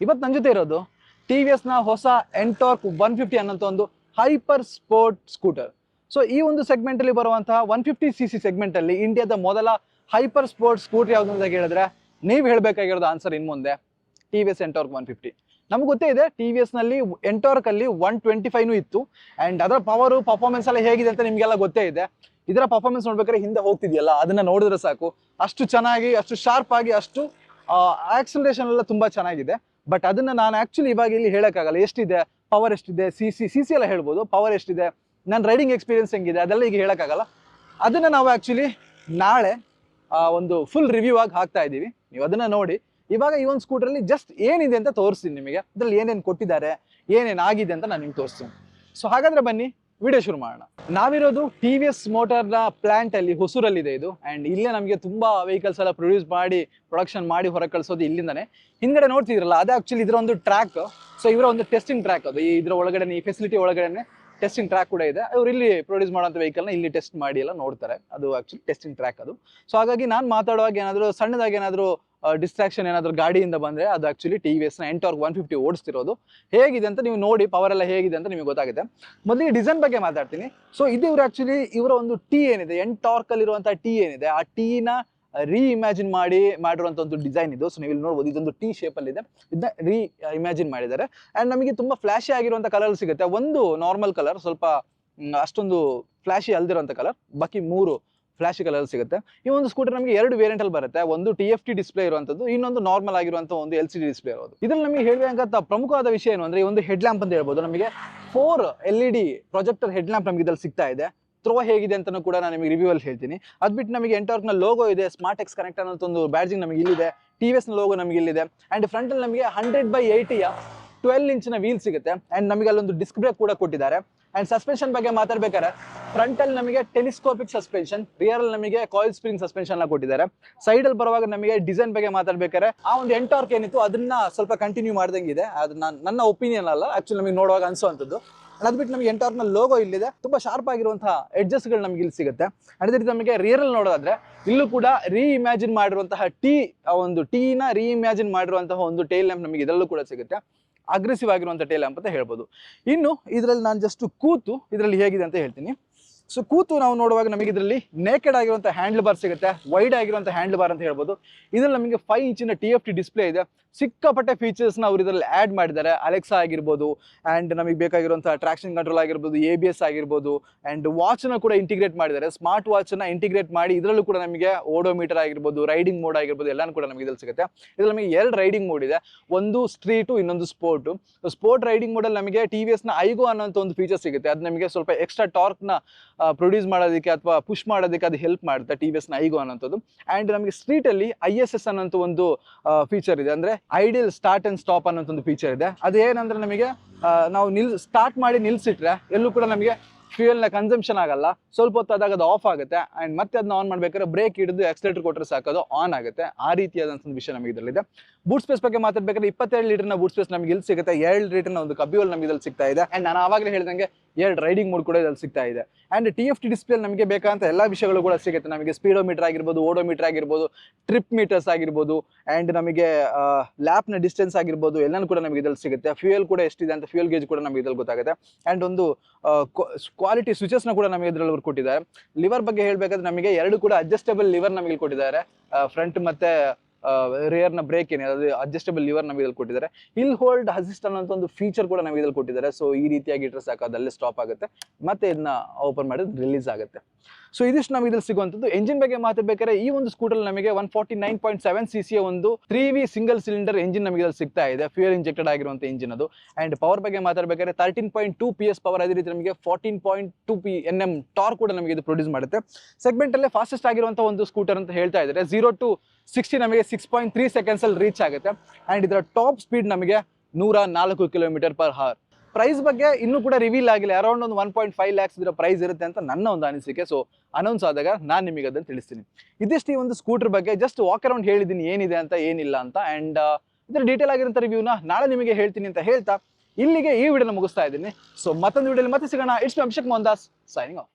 ಇವತ್ತು ನನ್ನ ಜೊತೆ ಇರೋದು ಟಿ ವಿ ಎಸ್ನ ಹೊಸ ಎಂಟಾರ್ಕ್ ಒನ್ ಫಿಫ್ಟಿ ಅನ್ನೋಂಥ ಒಂದು ಹೈಪರ್ ಸ್ಪೋರ್ಟ್ ಸ್ಕೂಟರ್ ಸೊ ಈ ಒಂದು ಸೆಗ್ಮೆಂಟಲ್ಲಿ ಬರುವಂತಹ ಒನ್ ಫಿಫ್ಟಿ ಸಿ ಸಿ ಸೆಗ್ಮೆಂಟಲ್ಲಿ ಇಂಡಿಯಾದ ಮೊದಲ ಹೈಪರ್ ಸ್ಪೋರ್ಟ್ ಸ್ಕೂಟರ್ ಯಾವುದು ಅಂತ ಹೇಳಿದ್ರೆ ನೀವು ಹೇಳಬೇಕಾಗಿರೋದು ಆನ್ಸರ್ ಇನ್ನು ಮುಂದೆ. T V S Ntorq one fifty ನಮ್ಗೆ ಗೊತ್ತೇ ಇದೆ ಟಿ ವಿ ಎಸ್ನಲ್ಲಿ ಎಂಟಾರ್ಕ್ ಅಲ್ಲಿ ಒನ್ ಟ್ವೆಂಟಿ ಫೈವ್ನು ಇತ್ತು. ಆ್ಯಂಡ್ ಅದರ ಪವರು ಪರ್ಫಾರ್ಮೆನ್ಸ್ ಎಲ್ಲ ಹೇಗಿದೆ ಅಂತ ನಿಮಗೆಲ್ಲ ಗೊತ್ತೇ ಇದೆ. ಇದರ ಪರ್ಫಾರ್ಮೆನ್ಸ್ ನೋಡ್ಬೇಕಾದ್ರೆ ಹಿಂದೆ ಹೋಗ್ತಿದೆಯಲ್ಲ, ಅದನ್ನ ನೋಡಿದ್ರೆ ಸಾಕು. ಅಷ್ಟು ಚೆನ್ನಾಗಿ, ಅಷ್ಟು ಶಾರ್ಪ್ ಆಗಿ, ಅಷ್ಟು ಆಕ್ಸಲರೇಷನ್ ಎಲ್ಲ ತುಂಬಾ ಚೆನ್ನಾಗಿದೆ. ಬಟ್ ಅದನ್ನ ನಾನು ಆಕ್ಚುಲಿ ಇವಾಗ ಇಲ್ಲಿ ಹೇಳೋಕ್ಕಾಗಲ್ಲ. ಎಷ್ಟಿದೆ? ಪವರ್ ಎಷ್ಟಿದೆ? ಸಿ ಸಿ ಸಿ ಸಿ ಎಲ್ಲ ಹೇಳ್ಬೋದು. ಪವರ್ ಎಷ್ಟಿದೆ? ನನ್ನ ರೈಡಿಂಗ್ ಎಕ್ಸ್ಪೀರಿಯನ್ಸ್ ಹೆಂಗಿದೆ? ಅದೆಲ್ಲ ಈಗ ಹೇಳೋಕ್ಕಾಗಲ್ಲ. ಅದನ್ನು ನಾವು ಆ್ಯಕ್ಚುಲಿ ನಾಳೆ ಒಂದು ಫುಲ್ ರಿವ್ಯೂ ಆಗಿ ಹಾಕ್ತಾ ಇದ್ದೀವಿ. ನೀವು ಅದನ್ನು ನೋಡಿ. ಇವಾಗ ಈ ಒಂದು ಸ್ಕೂಟ್ರಲ್ಲಿ ಜಸ್ಟ್ ಏನಿದೆ ಅಂತ ತೋರಿಸ್ತೀನಿ ನಿಮಗೆ. ಅದರಲ್ಲಿ ಏನೇನು ಕೊಟ್ಟಿದ್ದಾರೆ? ಏನೇನು ಆಗಿದೆ ಅಂತ ನಾನು ನಿಮ್ಗೆ ತೋರಿಸ್ತೀನಿ. ಸೊ ಹಾಗಾದರೆ ಬನ್ನಿ. ವಿಡಿಯೋ ಶುರು ಮಾಡೋಣ. ನಾವಿರೋದು ಟಿ ವಿ ಎಸ್ ಮೋಟರ್ನ ಪ್ಲಾಂಟ್ ಅಲ್ಲಿ, ಹೊಸೂರಲ್ಲಿದೆ ಇದು. ಅಂಡ್ ಇಲ್ಲೇ ನಮಗೆ ತುಂಬಾ ವೆಹಿಕಲ್ಸ್ ಎಲ್ಲ ಪ್ರೊಡ್ಯೂಸ್ ಮಾಡಿ ಪ್ರೊಡಕ್ಷನ್ ಮಾಡಿ ಹೊರಗೆ ಕಳಿಸೋದು ಇಲ್ಲಿಂದಾನೆ. ಹಿಂದ್ಗಡೆ ನೋಡ್ತಿದ್ರಲ್ಲ ಅದೇ ಆಕ್ಚುಲಿ ಇದರ ಒಂದು ಟ್ರ್ಯಾಕ್ ಸೊ ಇವರ ಒಂದು ಟೆಸ್ಟಿಂಗ್ ಟ್ರ್ಯಾಕ್ ಅದು. ಇದರ ಒಳಗಡೆ, ಈ ಫೆಸಿಲಿಟಿ ಒಳಗಡೆ ಟೆಸ್ಟಿಂಗ್ ಟ್ರ್ಯಾಕ್ ಕೂಡ ಇದೆ. ಅವ್ರು ಇಲ್ಲಿ ಪ್ರೊಡ್ಯೂಸ್ ಮಾಡುವಂಥ ವೆಹಿಕಲ್ನ ಇಲ್ಲಿ ಟೆಸ್ಟ್ ಮಾಡಿ ಎಲ್ಲ ನೋಡ್ತಾರೆ. ಅದು ಆಕ್ಚುಲಿ ಟೆಸ್ಟಿಂಗ್ ಟ್ರ್ಯಾಕ್ ಅದು. ಸೊ ಹಾಗಾಗಿ ನಾನು ಮಾತಾಡುವಾಗ ಏನಾದರೂ, ಸಣ್ಣದಾಗಿ ಏನಾದರೂ ಡಿಸ್ಟ್ರಾಕ್ಷನ್ ಏನಾದರೂ ಗಾಡಿಯಿಂದ ಬಂದರೆ ಅದು ಆಕ್ಚುಲಿ ಟಿ ವಿ ಎಸ್ನ ಎಂಟರ್ಕ್ ಒನ್ ಫಿಫ್ಟಿ ಓಡಿಸ್ತಿರೋದು. ಹೇಗಿದೆ ಅಂತ ನೀವು ನೋಡಿ ಪವರ್ ಎಲ್ಲ ಹೇಗಿದೆ ಅಂತ ನಿಮಗೆ ಗೊತ್ತಾಗುತ್ತೆ. ಮೊದಲಿಗೆ ಡಿಸೈನ್ ಬಗ್ಗೆ ಮಾತಾಡ್ತೀನಿ. ಸೊ ಇದು ಇವರು ಆಕ್ಚುಲಿ ಇವರ ಒಂದು ಟಿ ಏನಿದೆ ಎಂಟಾರ್ಕ್ ಅಲ್ಲಿರುವಂತಹ ಟಿ ಏನಿದೆ, ಆ ಟೀನ ರೀ ಇಮ್ಯಾಜಿನ್ ಮಾಡಿ ಮಾಡಿರುವಂಥ ಒಂದು ಡಿಸೈನ್ ಇದು. ಸೊ ನೀವು ಇಲ್ಲಿ ನೋಡ್ಬೋದು, ಇದೊಂದು ಟಿ ಶೇಪ್ ಅಲ್ಲಿ ಇದೆ. ಇದನ್ನ ರೀ ಇಮ್ಯಾಜಿನ್ ಮಾಡಿದ್ದಾರೆ. ಅಂಡ್ ನಮಗೆ ತುಂಬಾ ಫ್ಲಾಶಿ ಆಗಿರುವಂಥ ಕಲರ್ ಸಿಗುತ್ತೆ. ಒಂದು ನಾರ್ಮಲ್ ಕಲರ್ ಸ್ವಲ್ಪ ಅಷ್ಟೊಂದು ಫ್ಲಾಶಿ ಅಲ್ದಿರೋಂಥ ಕಲರ್ ಬಾಕಿ ಮೂರು ಫ್ಲಾಶಿ ಕಲರ್ ಸಿಗುತ್ತೆ. ಈ ಒಂದು ಸ್ಕೂಟರ್ ನಮಗೆ ಎರಡು ವೇರಿಯಂಟ್ ಅಲ್ಲಿ ಬರುತ್ತೆ. ಒಂದು ಟಿ ಎಫ್ ಟಿ ಡಿಸ್ಪ್ಲೇ ಇರುವಂತದ್ದು ಇನ್ನೊಂದು ನಾರ್ಮಲ್ ಆಗಿರುವಂತ ಒಂದು ಎಲ್ ಸಿ ಡಿ ಡಿಸ್ಪ್ಲೇ ಇರೋದು. ಇದ್ರಲ್ಲಿ ನಮಗೆ ಹೇಳಬೇಕಂತ ಪ್ರಮುಖವಾದ ವಿಷಯ ಏನು ಅಂದ್ರೆ, ಈ ಒಂದು ಹೆಡ್ ಲ್ಯಾಂಪ್ ಅಂತ ಹೇಳ್ಬೋದು. ನಮಗೆ four L E D projector head lamp ನಮಗೆ ಇದ್ರಲ್ಲಿ ಸಿಗ್ತಾ ಇದೆ. ಥ್ರೋ ಹೇಗಿದೆ ಅಂತ ಕೂಡ ನಾನು ನಿಮಗೆ ರಿವ್ಯೂ ಅಲ್ಲಿ ಹೇಳ್ತೀನಿ. ಅದ್ಬಿಟ್ಟು ನಮಗೆ ಎಂಟರ್ಕ್ನ ಲೋಗೋ ಇದೆ ಸ್ಮಾರ್ಟ್ ಎಕ್ಸ್ ಕನೆಕ್ಟ್ ಅನ್ನೋ ಒಂದು ಬ್ಯಾಡ್ಜಿಂಗ್ ನಮಗೆ ಇಲ್ಲಿದೆ. ಟಿ ವಿ ಎಸ್ ಲೋಗೋ ನಮಗೆ ಇಲ್ಲಿದೆ. ಅಂಡ್ ಫ್ರಂಟ್ ಅಲ್ಲಿ ನಮಗೆ ಹಂಡ್ರೆಡ್ ಬೈ ಏಯ್ಟಿಯ ಟ್ವೆಲ್ ಇಂಚಿನ ವೀಲ್ ಸಿಗುತ್ತೆ. ಅಂಡ್ ನಮಗೆ ಅಲ್ಲೊಂದು ಡಿಸ್ಕ್ ಬ್ರೇಕ್ ಕೂಡ ಕೊಟ್ಟಿದ್ದಾರೆ. ಅಂಡ್ ಸಸ್ಪೆನ್ಷನ್ ಬಗ್ಗೆ ಮಾತಾಡ್ಬೇಕಾದ್ರೆ ಫ್ರಂಟ್ ಅಲ್ಲಿ ನಮಗೆ ಟೆಲಿಸ್ಕೋಪಿಕ್ ಸಸ್ಪೆನ್ಷನ್ ರಿಯರ್ ಅಲ್ಲಿ ನಮಗೆ ಕಾಯಿಲ್ ಸ್ಪ್ರಿಂಗ್ ಸಸ್ಪೆನ್ಷನ್ ಕೊಟ್ಟಿದ್ದಾರೆ. ಸೈಡ್ ಅಲ್ಲಿ ಬರುವಾಗ ನಮಗೆ ಡಿಸೈನ್ ಬಗ್ಗೆ ಮಾತಾಡ್ಬೇಕಾದ್ರೆ, ಆ ಒಂದು ಎಂಟಾರ್ಕ್ ಏನಿತ್ತು, ಅದನ್ನ ಸ್ವಲ್ಪ ಕಂಟಿನ್ಯೂ ಮಾಡ್ದಂಗಿದೆ. ಅದು ನಾನ್- ನನ್ನ ಒಪಿನಿಯನ್ ಅಲ್ಲ ಆಕ್ಚುಲಿ ನಮಗೆ ನೋಡುವಾಗ ಅನ್ಸುವಂಥದ್ದು. ಅದು ಬಿಟ್ಟು ನಮಗೆ ನ ಲೋಗೋ ಇಲ್ಲಿದೆ. ತುಂಬಾ ಶಾರ್ಪ್ ಆಗಿರುವಂತಹ ಎಡ್ಜಸ್ಗಳು ನಮಗೆ ಇಲ್ಲಿ ಸಿಗುತ್ತೆ. ಅದೇ ರೀತಿ ನಮಗೆ ರಿಯರ್ ಅಲ್ಲಿ ನೋಡೋದಾದ್ರೆ, ಇಲ್ಲೂ ಕೂಡ ರೀ ಇಮ್ಯಾಜಿನ್ ಮಾಡಿರುವಂತಹ ಟೀ ಒಂದು ಟೀನ ರೀ ಇಮ್ಯಾಜಿನ್ ಮಾಡಿರುವಂತಹ ಒಂದು ಟೇಲ್ ನಮಗೆ ಇದರಲ್ಲೂ ಕೂಡ ಸಿಗುತ್ತೆ. ಅಗ್ರೆಸಿವ್ ಆಗಿರುವಂಥ ಟೇಲ್ ಅಂತ ಹೇಳ್ಬೋದು. ಇನ್ನು ಇದರಲ್ಲಿ ನಾನು ಜಸ್ಟ್ ಕೂತು ಇದರಲ್ಲಿ ಹೇಗಿದೆ ಅಂತ ಹೇಳ್ತೀನಿ. ಸೊ ಕೂತು ನಾವು ನೋಡುವಾಗ ನಮಗೆ ಇದರಲ್ಲಿ ನೇಕೆಡ್ ಆಗಿರುವಂಥ ಹ್ಯಾಂಡ್ಲ್ ಬಾರ್ ಸಿಗುತ್ತೆ ವೈಡ್ ಆಗಿರುವಂಥ ಹ್ಯಾಂಡ್ಲ್ ಬಾರ್ ಅಂತ ಹೇಳ್ಬೋದು. ಇದರಲ್ಲಿ ನಮಗೆ ಫೈವ್ ಇಂಚಿನ ಟಿ ಎಫ್ ಟಿ ಡಿಸ್ಪ್ಲೇ ಇದೆ. ಸಿಕ್ಕಾಪಟ್ಟೆ ಫೀಚರ್ಸ್ನ ಅವ್ರು ಇದರಲ್ಲಿ ಆ್ಯಡ್ ಮಾಡಿದ್ದಾರೆ. ಅಲೆಕ್ಸಾ ಆಗಿರ್ಬೋದು ಆ್ಯಂಡ್ ನಮಗೆ ಬೇಕಾಗಿರುವಂಥ ಟ್ರಾಕ್ಷನ್ ಕಂಟ್ರೋಲ್ ಆಗಿರ್ಬೋದು ಎ ಬಿ ಎಸ್ ಆಗಿರ್ಬೋದು ಆ್ಯಂಡ್ ವಾಚ್ನ ಕೂಡ ಇಂಟಿಗ್ರೇಟ್ ಮಾಡಿದ್ದಾರೆ. ಸ್ಮಾರ್ಟ್ ವಾಚನ್ನ ಇಂಟಿಗ್ರೇಟ್ ಮಾಡಿ ಇದರಲ್ಲೂ ಕೂಡ ನಮಗೆ ಓಡೋಮೀಟರ್ ಆಗಿರ್ಬೋದು ರೈಡಿಂಗ್ ಮೋಡ್ ಆಗಿರ್ಬೋದು ಎಲ್ಲಾನು ಕೂಡ ನಮಗೆ ಇದ್ರಲ್ಲಿ ಸಿಗುತ್ತೆ. ಇದರಲ್ಲಿ ನಮಗೆ ಎರಡು ರೈಡಿಂಗ್ ಮೋಡ್ ಇದೆ. ಒಂದು ಸ್ಟ್ರೀಟು ಇನ್ನೊಂದು ಸ್ಪೋರ್ಟು ಸ್ಪೋರ್ಟ್ ರೈಡಿಂಗ್ ಮೋಡಲ್ಲಿ ನಮಗೆ ಟಿ ವಿ ಎಸ್ನ ಐಗೋ ಅನ್ನೋಂಥ ಒಂದು ಫೀಚರ್ ಸಿಗುತ್ತೆ. ಅದು ನಮಗೆ ಸ್ವಲ್ಪ ಎಕ್ಸ್ಟ್ರಾ ಟಾರ್ಕ್ನ ಪ್ರೊಡ್ಯೂಸ್ ಮಾಡೋದಕ್ಕೆ ಅಥವಾ ಪುಷ್ ಮಾಡೋದಕ್ಕೆ ಅದು ಹೆಲ್ಪ್ ಮಾಡುತ್ತೆ ಟಿ ವಿ ಎಸ್ನ ಐಗೋ ಅನ್ನೋಂಥದ್ದು ಆ್ಯಂಡ್ ನಮಗೆ ಸ್ಟ್ರೀಟಲ್ಲಿ ಐ ಎಸ್ ಎಸ್ ಅನ್ನೋಂಥ ಒಂದು ಫೀಚರ್ ಇದೆ. ಅಂದರೆ ಐಡಿಯಲ್ ಸ್ಟಾರ್ಟ್ ಅಂಡ್ ಸ್ಟಾಪ್ ಅನ್ನೋಂಥ ಒಂದು ಫೀಚರ್ ಇದೆ. ಅದು ಏನಂದ್ರೆ ನಮಗೆ ನಾವು ನಿಲ್ ಸ್ಟಾರ್ಟ್ ಮಾಡಿ ನಿಲ್ಸಿಟ್ರೆ ಎಲ್ಲೂ ಕೂಡ ನಮಗೆ ಫ್ಯೂಯಲ್ನ ಕನ್ಸಂಪ್ಷನ್ ಆಗಲ್ಲ. ಸ್ವಲ್ಪ ಹೊತ್ತು ಆದಾಗ ಅದು ಆಫ್ ಆಗುತ್ತೆ. ಆ್ಯಂಡ್ ಮತ್ತೆ ಅದನ್ನ ಆನ್ ಮಾಡ್ಬೇಕಾದ್ರೆ ಬ್ರೇಕ್ ಹಿಡಿದು ಎಕ್ಸಲೇಟರ್ ಕೊಟ್ಟರೆ ಸಾಕೋದು ಆನ್ ಆಗುತ್ತೆ. ಆ ರೀತಿಯಾದಂಥ ವಿಷಯ ನಮಗೆ ಇದರಲ್ಲಿದೆ. ಬೂಟ್ ಸ್ಪೇಸ್ ಬಗ್ಗೆ ಮಾತಾಡ್ಬೇಕಾದ್ರೆ ಇಪ್ಪತ್ತೆರಡು ಲೀಟರ್ನ ಬೂಟ್ ಸ್ಪೇಸ್ ನಮಗೆ ಇಲ್ಲಿ ಸಿಗುತ್ತೆ. ಎರಡು ಲೀಟರ್ನ ಒಂದು ಕಬ್ಬಿಯೋಲ್ ನಮಗೆ ಇದ್ರಲ್ಲಿ ಸಿಗ್ತಾ ಇದೆ. ಆ್ಯಂಡ್ ನಾನು ಆವಾಗಲೇ ಹೇಳಿದಂಗೆ ಎರಡು ರೈಡಿಂಗ್ ಮೋಡ್ ಕೂಡ ಇದ್ರಲ್ಲಿ ಸಿಗ್ತಾ ಇದೆ. And T F T display ನಮಗೆ ಬೇಕಾದಂಥ ಎಲ್ಲ ವಿಷಯಗಳು ಕೂಡ ಸಿಗುತ್ತೆ. ನಮಗೆ ಸ್ಪೀಡೋಮೀಟರ್ ಆಗಿರ್ಬೋದು ಓಡೋಮೀಟರ್ ಆಗಿರ್ಬೋದು ಟ್ರಿಪ್ ಮೀಟರ್ಸ್ ಆಗಿರ್ಬೋದು ಆ್ಯಂಡ್ ನಮಗೆ ಲ್ಯಾಪ್ನ ಡಿಸ್ಟೆನ್ಸ್ ಆಗಿರ್ಬೋದು, ಎಲ್ಲನೂ ಕೂಡ ನಮಗೆ ಇದ್ರಲ್ಲಿ ಸಿಗುತ್ತೆ. ಫ್ಯೂಯಲ್ ಕೂಡ ಎಷ್ಟಿದೆ ಅಂತ ಫ್ಯೂಯಲ್ ಗೇಜ್ ಕೂಡ ನಮಗೆ ಇದ್ರಲ್ಲಿ ಗೊತ್ತಾಗುತ್ತೆ. ಆ್ಯಂಡ್ ಒಂದು ಕ್ವಾಲಿಟಿ ಸ್ವಿಚಸ್ನ ಕೂಡ ನಮಗೆ ಇದರಲ್ಲಿ ಕೊಟ್ಟಿದ್ದಾರೆ. ಲಿವರ್ ಬಗ್ಗೆ ಹೇಳ್ಬೇಕಾದ್ರೆ ನಮಗೆ ಎರಡು ಕೂಡ ಅಡ್ಜಸ್ಟೇಬಲ್ ಲಿವರ್ ನಮಗೆ ಕೊಟ್ಟಿದ್ದಾರೆ. ಫ್ರಂಟ್ ಮತ್ತೆ ರೇರ್ನ ಬ್ರೇಕ್ ಏನಿದೆ, ಅದು ಅಡ್ಜಸ್ಟಬಲ್ ಲಿವರ್ ನಮಗೆ ಇದ್ರಲ್ಲಿ ಕೊಟ್ಟಿದ್ದಾರೆ. ಹಿಲ್ ಹೋಲ್ಡ್ ಅಸಿಸ್ಟ್ ಅನ್ನೋಂಥ ಒಂದು ಫೀಚರ್ ಕೂಡ ನಮಗೆ ಇದ್ರಲ್ಲಿ ಕೊಟ್ಟಿದ್ದಾರೆ. ಸೊ ಈ ರೀತಿಯಾಗಿ ಇಟ್ಟರೆ ಸಾಕು ಅದಲ್ಲೇ ಸ್ಟಾಪ್ ಆಗುತ್ತೆ. ಮತ್ತೆ ಇದನ್ನ ಓಪನ್ ಮಾಡಿದ್ರೆ ರಿಲೀಸ್ ಆಗುತ್ತೆ. ಸೊ ಇದಿಷ್ಟು ನಮಗೆ ಇದ್ರಲ್ಲಿ ಸಿಗುವಂಥದ್ದು. ಎಂಜಿನ್ ಬಗ್ಗೆ ಮಾತಾಡಬೇಕಾದ್ರೆ, ಈ ಒಂದು ಸ್ಕೂಟರ್ ನಮಗೆ one forty nine point seven C ಸಿಯ ಒಂದು three V single cylinder engine ನಮಗೆ ಇದ್ರಲ್ಲಿ ಸಿಗ್ತಾ ಇದೆ. ಫ್ಯೂಯಲ್ ಇಂಜೆಕ್ಟೆಡ್ ಆಗಿರುವಂಥ ಇಂಜಿನ್ ಅದು. ಅಂಡ್ ಪವರ್ ಬಗ್ಗೆ ಮಾತಾಡಬೇಕಾದ್ರೆ thirteen point two P S power ಅದೇ ರೀತಿ ನಮಗೆ fourteen point two N M M ಟಾರ್ ಕೂಡ ನಮಗೆ ಇದು ಪ್ರೊಡ್ಯೂಸ್ ಮಾಡುತ್ತೆ. ಸೆಗ್ಮೆಂಟ್ ಅಲ್ಲೇ ಫಾಸ್ಟೆಸ್ಟ್ ಆಗಿರುವಂಥ ಒಂದು ಸ್ಕೂಟರ್ ಅಂತ ಹೇಳ್ತಾ ಇದ್ದಾರೆ. ಜೀರೋ ಟು ಸಿಕ್ಸ್ಟಿ ನಮಗೆ ಸಿಕ್ಸ್ ಪಾಯಿಂಟ್ ತ್ರೀ ಸೆಕೆಂಡ್ಸ್ ಅಲ್ಲಿ ರೀಚ್ ಆಗುತ್ತೆ. ಅಂಡ್ ಇದರ ಟಾಪ್ ಸ್ಪೀಡ್ ನಮಗೆ ನೂರ ನಾಲ್ಕು ಕಿಲೋಮೀಟರ್ ಪರ್ ಹವರ್ ಪ್ರೈಸ್ ಬಗ್ಗೆ ಇನ್ನೂ ಕೂಡ ರಿವೀಲ್ ಆಗಿಲ್ಲ. ಅರೌಂಡ್ ಒಂದು ಒನ್ ಪಾಯಿಂಟ್ ಫೈವ್ ಲ್ಯಾಕ್ಸ್ ಇದರ ಪ್ರೈಸ್ ಇರುತ್ತೆ ಅಂತ ನನ್ನ ಒಂದು ಅನಿಸಿಕೆ. ಸೊ ಅನೌನ್ಸ್ ಆದಾಗ ನಾನು ನಿಮಗೆ ಅದನ್ನು ತಿಳಿಸ್ತೀನಿ. ಇದಿಷ್ಟು ಈ ಒಂದು ಸ್ಕೂಟರ್ ಬಗ್ಗೆ. ಜಸ್ಟ್ ವಾಕ್ ಅರೌಂಡ್ ಹೇಳಿದ್ದೀನಿ. ಏನಿದೆ ಅಂತ, ಏನಿಲ್ಲ ಅಂತ. ಅಂಡ್ ಇದರ ಡೀಟೇಲ್ ಆಗಿರೋಂಥ ರಿವ್ಯೂನ ನಾಳೆ ನಿಮಗೆ ಹೇಳ್ತೀನಿ ಅಂತ ಹೇಳ್ತಾ ಇಲ್ಲಿಗೆ ಈ ವಿಡಿಯೋನ ಮುಗಿಸ್ತಾ ಇದ್ದೀನಿ. ಸೊ ಮತ್ತೊಂದು ವಿಡಿಯೋಲಿ ಮತ್ತೆ ಸಿಗೋಣ. It's Abhishek Mohan Das signing off